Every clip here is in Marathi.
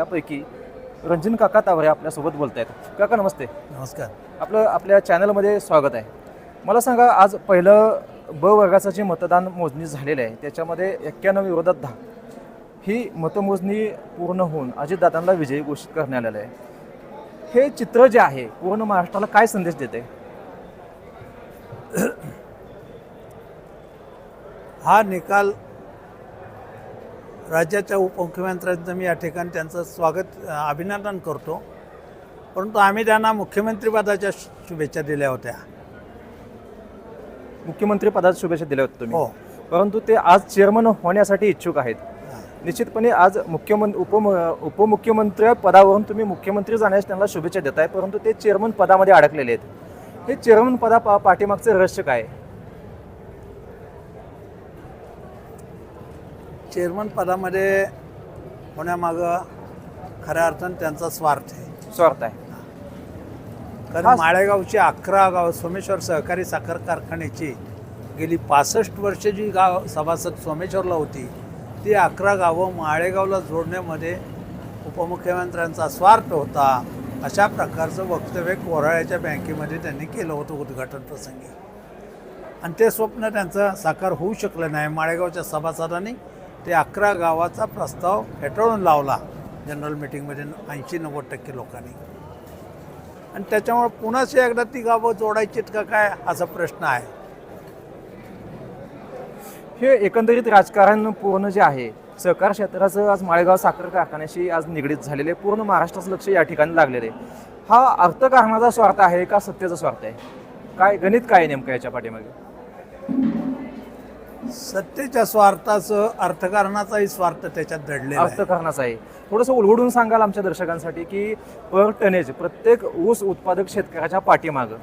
त्यापैकी रंजन काका तावरे आपल्यासोबत बोलत आहेत काका नमस्ते. नमस्कार. आपलं आपल्या चॅनलमध्ये स्वागत आहे. मला सांगा आज पहिलं ब वर्गाचं जे मतदान मोजणी झालेलं आहे त्याच्यामध्ये एक्क्याण्णव विरोधात दहा. ही मतमोजणी पूर्ण होऊन अजितदादांना विजयी घोषित करण्यात आलेलं आहे. हे चित्र जे आहे पूर्ण महाराष्ट्राला काय संदेश देते हा निकाल राज्याच्या उपमुख्यमंत्र्यांचं मी या ठिकाणी त्यांचं स्वागत अभिनंदन करतो. परंतु आम्ही त्यांना मुख्यमंत्रीपदाच्या शुभेच्छा दिल्या होत्या. मुख्यमंत्री पदाच्या शुभेच्छा दिल्या होत्या तुम्ही. हो. परंतु ते आज चेअरमन होण्यासाठी इच्छुक आहेत. निश्चितपणे आज मुख्यमंत्री उपम उपमुख्यमंत्री पदावरून तुम्ही मुख्यमंत्री जाण्यास त्यांना शुभेच्छा देत आहे परंतु ते चेअरमन पदामध्ये अडकलेले आहेत. हे चेअरमन पदा पा- पाठीमागचं रहस्य काय? चेअरमन पदामध्ये होण्यामागं खऱ्या अर्थानं त्यांचा स्वार्थ आहे. स्वार्थ आहे. कारण माळेगावची अकरा गाव सोमेश्वर सहकारी साखर कारखान्याची गेली पासष्ट वर्ष जी गाव सभासद सोमेश्वरला होती ती अकरा गावं माळेगावला जोडण्यामध्ये उपमुख्यमंत्र्यांचा स्वार्थ होता अशा प्रकारचं वक्तव्य कोराळ्याच्या बँकेमध्ये त्यांनी केलं होतं उद्घाटन प्रसंगी. आणि ते स्वप्न त्यांचं साकार होऊ शकलं नाही माळेगावच्या सभासदांनी ते अकरा गावाचा प्रस्ताव फेटाळून लावला जनरल मिटिंगमध्ये ऐंशी नव्वद टक्के लोकांनी. आणि त्याच्यामुळे पुन्हाच एकदा ती गावं जोडायचीत का काय असा प्रश्न आहे. हे एकंदरीत राजकारण पूर्ण जे आहे सहकार क्षेत्राचं आज माळेगाव साखर कारखान्याशी आज निगडीत झालेले पूर्ण महाराष्ट्राचं लक्ष या ठिकाणी लागलेले. आहे. हा अर्थकारणाचा स्वार्थ आहे का सत्तेचा स्वार्थ आहे? काय गणित काय नेमकं याच्या पाठीमागे? सत्तेच्या स्वार्थाचं अर्थकारणाचाही स्वार्थ त्याच्यात दडलेला आहे. अर्थकारणाचा आहे. थोडंसं उलगडून सांगाल आमच्या दर्शकांसाठी की पर टनेज प्रत्येक ऊस उत्पादक शेतकऱ्याच्या पाठीमागं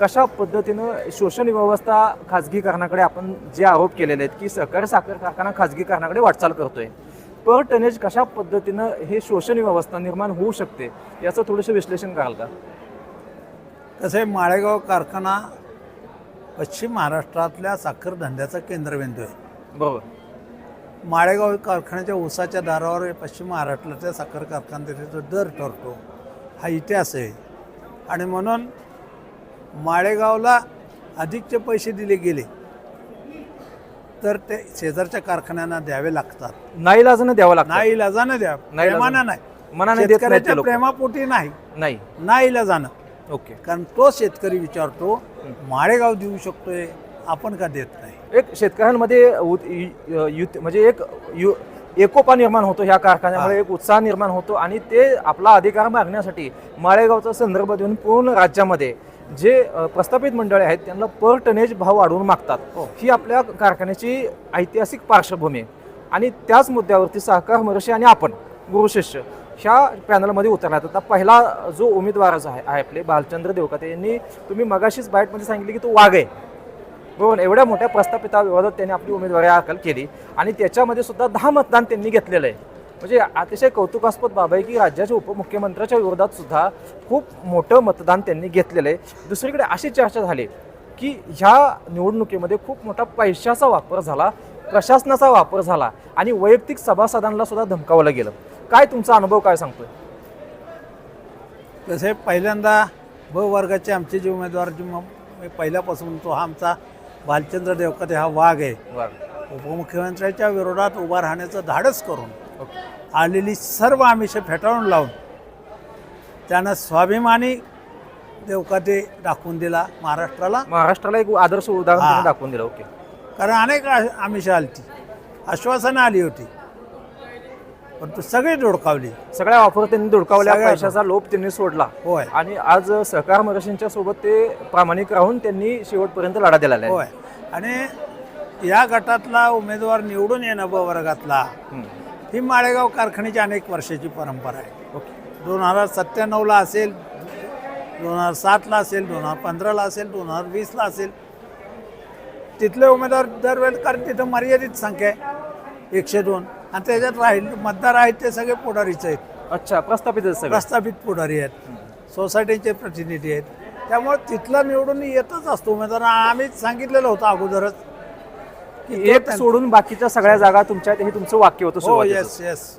कशा पद्धतीनं शोषण व्यवस्था खाजगीकरणाकडे आपण जे आरोप केलेले आहेत की सहकारी साखर कारखाना खाजगीकरणाकडे वाटचाल करतोय पर टनेज कशा पद्धतीनं हे शोषण व्यवस्था निर्माण होऊ शकते याचं थोडंसं विश्लेषण कराल का? कसं आहे माळेगाव कारखाना पश्चिम महाराष्ट्रातल्या साखर धंद्याचा केंद्रबिंदू आहे. बरोबर. माळेगाव कारखान्याच्या ऊसाच्या दारावर पश्चिम महाराष्ट्रातल्या साखर कारखानदारीचा दर ठरतो हा इतिहास आहे. आणि म्हणून माळेगावला अधिकचे पैसे दिले गेले तर ते शेजारच्या कारखान्यांना द्यावे लागतात. नाईलाजानं द्यावं लागतं. नाही इलाजानं द्या नाही प्रेमानं इलाजानं. नाही. मनाने देत नाहीत ते लोक. प्रेमापोटी नाही. नाही. नाही इलाजानं ओके. कारण तो शेतकरी विचारतो माळेगाव देऊ शकतोय आपण का देत नाही? एक शेतकऱ्यांमध्ये म्हणजे एक यु एकोपा निर्माण होतो ह्या कारखान्यामुळे एक उत्साह निर्माण होतो आणि ते आपला अधिकार मागण्यासाठी माळेगावचा संदर्भ देऊन पूर्ण राज्यामध्ये जे प्रस्थापित मंडळे आहेत त्यांना पर टनेज भाव वाढवून मागतात. हो. ही आपल्या कारखान्याची ऐतिहासिक पार्श्वभूमी आहे. आणि त्याच मुद्द्यावरती सहकार महर्षी आणि आपण गुरुशिष्य ह्या पॅनलमध्ये उतरण्यात आता पहिला जो उमेदवार जो आहे आहे आपले भालचंद्र देवकाते यांनी तुम्ही मगाशीच बाईटमध्ये सांगितले की तो वाघ. आहे बरोबर? एवढ्या मोठ्या प्रस्थापिता विवादात त्यांनी आपली उमेदवारी दाखल केली. आणि त्याच्यामध्ये सुद्धा दहा मतदान त्यांनी घेतलेलं आहे. म्हणजे अतिशय कौतुकास्पद बाब आहे की राज्याच्या उपमुख्यमंत्र्याच्या विरोधात सुद्धा खूप मोठं मतदान त्यांनी घेतलेलं आहे. दुसरीकडे अशी चर्चा झाली की ह्या निवडणुकीमध्ये खूप मोठा पैशाचा वापर झाला प्रशासनाचा वापर झाला आणि वैयक्तिक सभासदांना सुद्धा धमकावलं गेलं. काय तुमचा अनुभव काय सांगतोय? तसे पहिल्यांदा ब वर्गाचे आमचे जे उमेदवार जे पहिल्यापासून तो हा आमचा भालचंद्र देवकते हा वाघ आहे. उपमुख्यमंत्र्यांच्या विरोधात उभा राहण्याचं धाडस करून आलेली सर्व आमिषं फेटाळून लावून त्यानं स्वाभिमानी देवकाते दाखवून दिला महाराष्ट्राला. महाराष्ट्राला एक आदर्श उदाहरण दाखवून दिलं. ओके. कारण अनेक आमिषं आली ती आश्वासनं आली होती. परंतु सगळी धोडकावली. सगळ्या ऑफर त्यांनी धुडकावल्या सगळ्या पैशाचा लोभ त्यांनी सोडला. होय. आणि आज सहकार महर्षींच्या सोबत ते प्रामाणिक राहून त्यांनी शेवटपर्यंत लढा दिलेला आहे. होय. आणि या गटातला उमेदवार निवडून येणं ब वर्गातला हम्म. ही माळेगाव कारखान्याची अनेक वर्षाची परंपरा आहे. ओके. दोन हजार सत्त्याण्णवला असेल दोन हजार सातला असेल दोन हजार पंधराला असेल दोन हजार वीसला असेल तिथले उमेदवार दरवेळेस कारण तिथं मर्यादित संख्या आहे. एकशे दोन. आणि त्याच्यात राहील मतदार आहेत ते सगळे पुढारीच आहेत. अच्छा प्रस्थापित आहेत सगळे. प्रस्थापित पुढारी आहेत. सोसायटीचे प्रतिनिधी आहेत. त्यामुळे तिथला निवडून येतच असतो. उमेदवार आम्ही सांगितलेलं होतं अगोदरच की एक सोडून बाकीच्या सगळ्या जागा तुमच्या आहेत हे तुमचं वाक्य होतं हो सुरुवातीचं. येस येस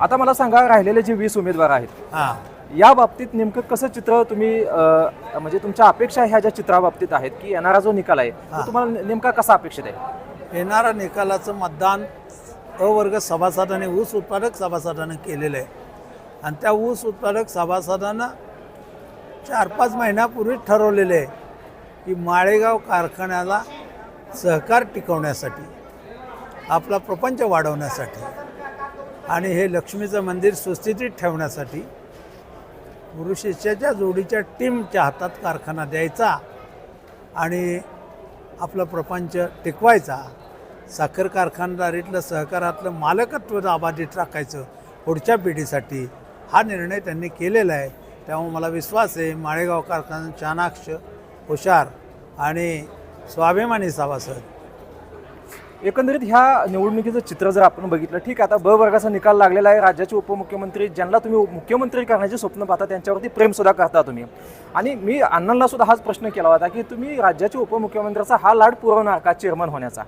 आता मला सांगा राहिलेले जे वीस उमेदवार आहेत हां. या बाबतीत नेमकं कसं चित्र तुम्ही अ, म्हणजे तुमच्या अपेक्षा ह्या ज्या चित्राबाबतीत आहेत की येणारा जो निकाल आहे तो. तुम्हाला नेमका कसा अपेक्षित आहे? येणारा निकालाचं मतदान अवर्ग सभासदाने ऊस उत्पादक सभासदानं केलेलं आहे. आणि त्या ऊस उत्पादक सभासदानं चार पाच महिन्यापूर्वीच ठरवलेलं आहे की माळेगाव कारखान्याला सहकार टिकवण्यासाठी आपला प्रपंच वाढवण्यासाठी आणि हे लक्ष्मीचं मंदिर सुस्थितीत ठेवण्यासाठी गुरु जोडीच्या टीमच्या हातात कारखाना द्यायचा आणि आपला प्रपंच टिकवायचा साखर कारखानदारीतलं सहकारातलं मालकत्व अबाधित राखायचं पुढच्या पिढीसाठी हा निर्णय त्यांनी केलेला आहे. त्यामुळे मला विश्वास आहे माळेगाव कारखाना चाणाक्ष हुशार आणि स्वाभिमानी सभासद एकंदरीत ह्या निवडणुकीचं चित्र जर आपण बघितलं ठीक आहे आता ब वर्गाचा निकाल लागलेला आहे राज्याचे उपमुख्यमंत्री ज्यांना तुम्ही मुख्यमंत्री करण्याचे स्वप्न पाहता त्यांच्यावरती प्रेम सुद्धा करता तुम्ही. आणि मी अण्णांना सुद्धा हाच प्रश्न केला होता की तुम्ही राज्याच्या उपमुख्यमंत्र्याचा हा लाड पुरवणार का चेअरमन होण्याचा?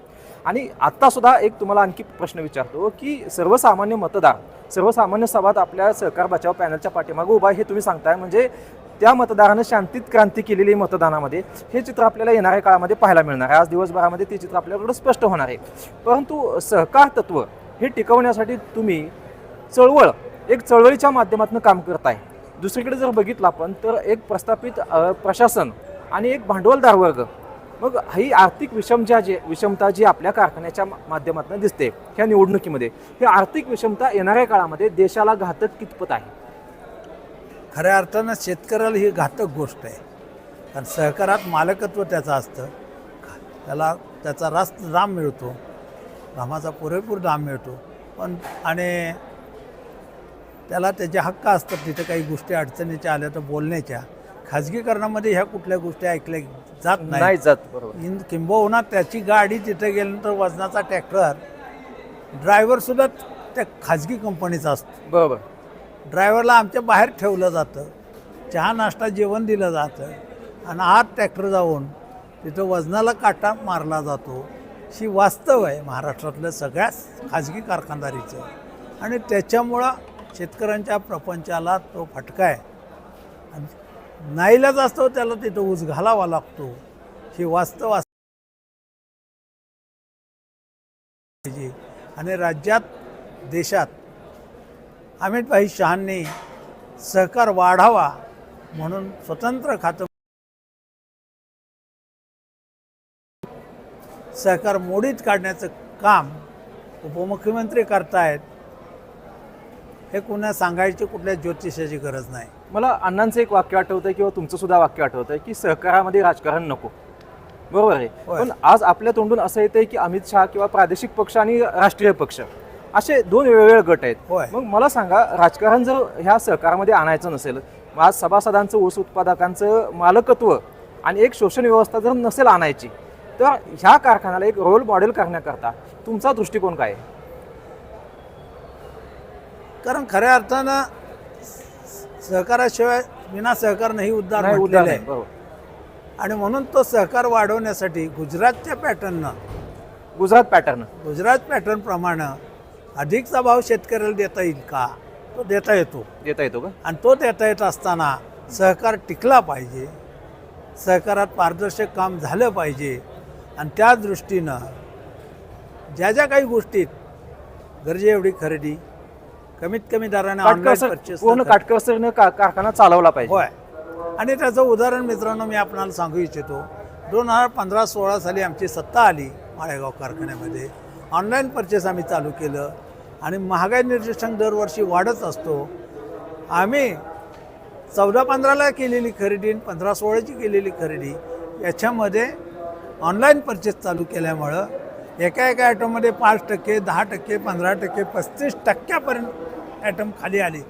आणि आत्तासुद्धा एक तुम्हाला आणखी प्रश्न विचारतो की सर्वसामान्य मतदार सर्वसामान्य सभात आपल्या सहकार बचाव पॅनलच्या पाठीमागे उभा हे तुम्ही सांगताय म्हणजे त्या मतदारानं शांतीत क्रांती केलेली मतदानामध्ये हे चित्र आपल्याला येणाऱ्या काळामध्ये पाहायला मिळणार आहे. आज दिवसभरामध्ये ते चित्र आपल्याकडं स्पष्ट होणार आहे. परंतु सहकार तत्व हे टिकवण्यासाठी तुम्ही चळवळ एक चळवळीच्या माध्यमातून काम करताय. दुसरीकडे जर बघितलं आपण तर एक प्रस्थापित प्रशासन आणि एक भांडवलदार वर्ग मग ही आर्थिक विषमता जी विषमता जी आपल्या कारखान्याच्या माध्यमातून दिसते ह्या निवडणुकीमध्ये ही आर्थिक विषमता येणाऱ्या काळामध्ये देशाला घातक कितपत आहे? खऱ्या अर्थानं शेतकऱ्याला ही घातक गोष्ट आहे. कारण सहकारात मालकत्व त्याचं असतं. त्याला त्याचा रास दाम मिळतो. रामाचा पुरेपूर दाम मिळतो. पण आणि त्याला त्याचे हक्क असतात. तिथे काही गोष्टी अडचणीच्या आल्या तर बोलण्याच्या. खाजगीकरणामध्ये ह्या कुठल्या गोष्टी ऐकल्या जात नाही. जात बरोबर. इन किंबहुना त्याची गाडी तिथे गेल्यानंतर वजनाचा ट्रॅक्टर ड्रायव्हरसुद्धा त्या खाजगी कंपनीचा असतो. बरोबर. ड्रायव्हरला आमच्या बाहेर ठेवलं जातं. चहा नाश्ता जेवण दिलं जातं. आणि आत ट्रॅक्टर जाऊन तिथं वजनाला काटा मारला जातो. ही वास्तव आहे महाराष्ट्रातलं सगळ्याच खाजगी कारखानदारीचं. आणि त्याच्यामुळं शेतकऱ्यांच्या प्रपंचाला तो फटका आहे. आणि नाईलाज असतो त्याला तिथं ऊस घालावा लागतो. ही वास्तव अस- पाहिजे. आणि राज्यात देशात अमितभाई शहांनी सहकार वाढावा म्हणून स्वतंत्र खातं सहकार मोडीत काढण्याचं काम उपमुख्यमंत्री करतायत. हे कुणा सांगायची कुठल्या ज्योतिषाची गरज नाही. मला अण्णांचं एक वाक्य आठवतंय किंवा तुमचं सुद्धा वाक्य आठवतंय की सहकारामध्ये राजकारण नको. बरोबर आहे. पण आज आपल्या तोंडून असं येतंय की अमित शहा किंवा प्रादेशिक पक्ष आणि राष्ट्रीय पक्ष असे दोन वेगवेगळे गट आहेत. होय. मग मला सांगा राजकारण जर ह्या सहकारामध्ये आणायचं नसेल मग आज सभासदांचं ऊस उत्पादकांचं मालकत्व आणि एक शोषण व्यवस्था जर नसेल आणायची तर ह्या कारखान्याला एक रोल मॉडेल करण्याकरता तुमचा दृष्टिकोन काय आहे? कारण खऱ्या अर्थानं सहकाराशिवाय विना सहकार नाही उद्धार नाही, म्हटलेलं उदाहरण आहे. आहे, बरोबर. आणि म्हणून तो सहकार वाढवण्यासाठी गुजरातच्या पॅटर्ननं गुजरात पॅटर्न गुजरात पॅटर्न प्रमाणे अधिकचा भाव शेतकऱ्याला देता येईल का? तो देता येतो. देता येतो का? आणि तो देता येत असताना सहकार टिकला पाहिजे. सहकारात पारदर्शक काम झालं पाहिजे. आणि त्या दृष्टीनं ज्या ज्या काही गोष्टीत गरजे एवढी खरेदी कमीत कमी दराने ऑनलाईन काटकसरीने का- कारखाना चालवला पाहिजे. होय. आणि त्याचं उदाहरण मित्रांनो मी आपणाला सांगू इच्छितो. दोन हजार पंधरा सोळा साली आमची सत्ता आली माळेगाव कारखान्यामध्ये. ऑनलाईन परचेस आम्ही चालू केलं आणि महागाई निर्देशांक दरवर्षी वाढत असतो. आम्ही चौदा पंधराला केलेली खरेदी आणि पंधरा सोळाची केलेली खरेदी याच्यामध्ये ऑनलाईन परचेस चालू केल्यामुळं एका एका ॲटममध्ये पाच टक्के दहा टक्के पंधरा टक्के पस्तीस टक्क्यापर्यंत ॲटम खाली आले.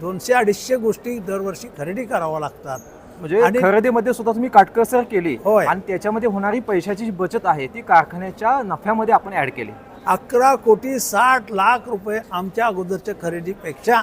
दोनशे अडीचशे गोष्टी दरवर्षी खरेदी कराव्या लागतात. म्हणजे आणि- खरेदीमध्ये सुद्धा तुम्ही काटकसर केली होय. आणि त्याच्यामध्ये होणारी पैशाची जी बचत आहे ती कारखान्याच्या नफ्यामध्ये आपण ऍड केली. अकरा कोटी साठ लाख रुपये आमच्या अगोदरच्या खरेदीपेक्षा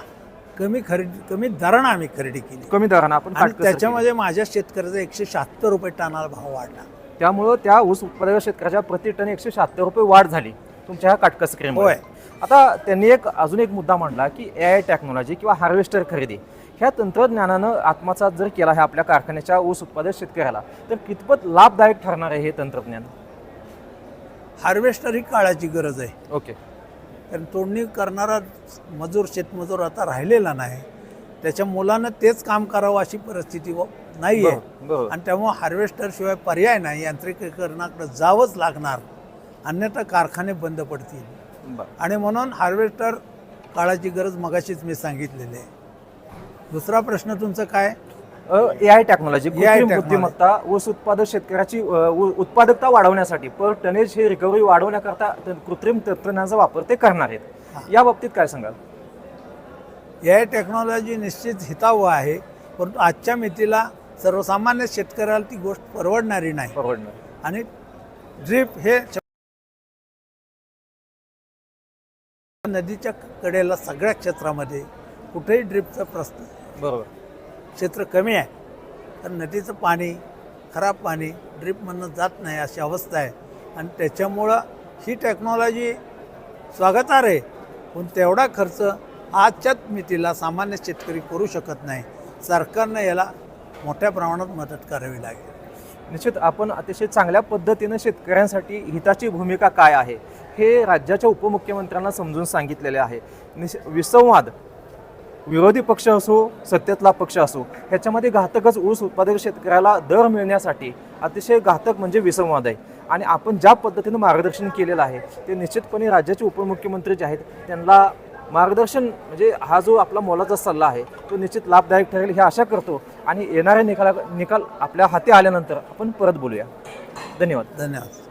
कमी खरेदी कमी दरानं आम्ही खरेदी केली. कमी दरानं आपण आणि काटकसर केली. त्याच्यामध्ये माझ्या शेतकऱ्याचा एकशे शहात्तर रुपये टनाला भाव वाढला. त्यामुळं त्या ऊस उत्पादक शेतकऱ्याच्या प्रति टन एकशे शहात्तर रुपये वाढ झाली तुमच्या ह्या काटकसरीमुळे. होय. आता त्यांनी एक अजून एक मुद्दा मांडला की ए आय टेक्नॉलॉजी किंवा हार्वेस्टर खरेदी. ह्या तंत्रज्ञानानं आत्मसात जर केला आहे आपल्या कारखान्याच्या ऊस उत्पादक शेतकऱ्याला तर कितपत लाभदायक ठरणार आहे हे तंत्रज्ञान? हार्वेस्टर ही काळाची गरज आहे. ओके. कारण तोडणी करणारा मजूर शेतमजूर आता राहिलेला नाही. त्याच्या मुलानं तेच काम करावं अशी परिस्थिती नाही आहे. आणि त्यामुळं हार्वेस्टर शिवाय पर्याय नाही यांत्रिकीकरणाकडे जावंच लागणार. अन्यथा कारखाने बंद पडतील. आणि म्हणून हार्वेस्टर काळाची गरज मगाशीच मी सांगितलेली आहे. दुसरा प्रश्न तुमचं काय? ए आय टेक्नॉलॉजी कृत्रिम technology. बुद्धिमत्ता ऊस उत्पादक शेतकऱ्याची अ, उ- उत्पादकता वाढवण्यासाठी पर टनेज हे रिकव्हरी वाढवण्याकरता त- कृत्रिम तंत्रज्ञानाचा वापर ते करणार आहेत. या बाबतीत काय सांगाल? या टेक्नॉलॉजी निश्चित हितावं आहे परंतु आजच्या मितीला सर्वसामान्य शेतकऱ्याला ती गोष्ट परवडणारी नाही. परवडणार. आणि ड्रीप हे नदीच्या कडेला सगळ्या क्षेत्रामध्ये कुठेही ड्रीपचं प्रस्त बरोबर. क्षेत्र कमी आहे तर नदीचं पाणी खराब पाणी ड्रीपमधनं जात नाही अशी अवस्था आहे. आणि त्याच्यामुळं ही टेक्नॉलॉजी स्वागतार्ह आहे. पण तेवढा खर्च आजच्याच मितीला सामान्य शेतकरी करू शकत नाही. सरकारनं याला मोठ्या प्रमाणात मदत करावी लागेल. निश्चित आपण अतिशय चांगल्या पद्धतीनं शेतकऱ्यांसाठी हिताची भूमिका काय आहे हे राज्याच्या उपमुख्यमंत्र्यांना समजून सांगितलेले आहे. निश विसंवाद विरोधी पक्ष असो सत्तेतला पक्ष असो ह्याच्यामध्ये घातकच ऊस उत्पादक शेतकऱ्याला दर मिळण्यासाठी अतिशय घातक म्हणजे विसंवाद आहे. आणि आपण ज्या पद्धतीनं मार्गदर्शन केलेलं आहे ते निश्चितपणे राज्याचे उपमुख्यमंत्री जे आहेत त्यांना मार्गदर्शन म्हणजे हा जो आपला मोलाचा सल्ला आहे तो निश्चित लाभदायक ठरेल हे आशा करतो. आणि येणाऱ्या निकाला निकाल आपल्या हाती आल्यानंतर आपण परत बोलूया. धन्यवाद. धन्यवाद.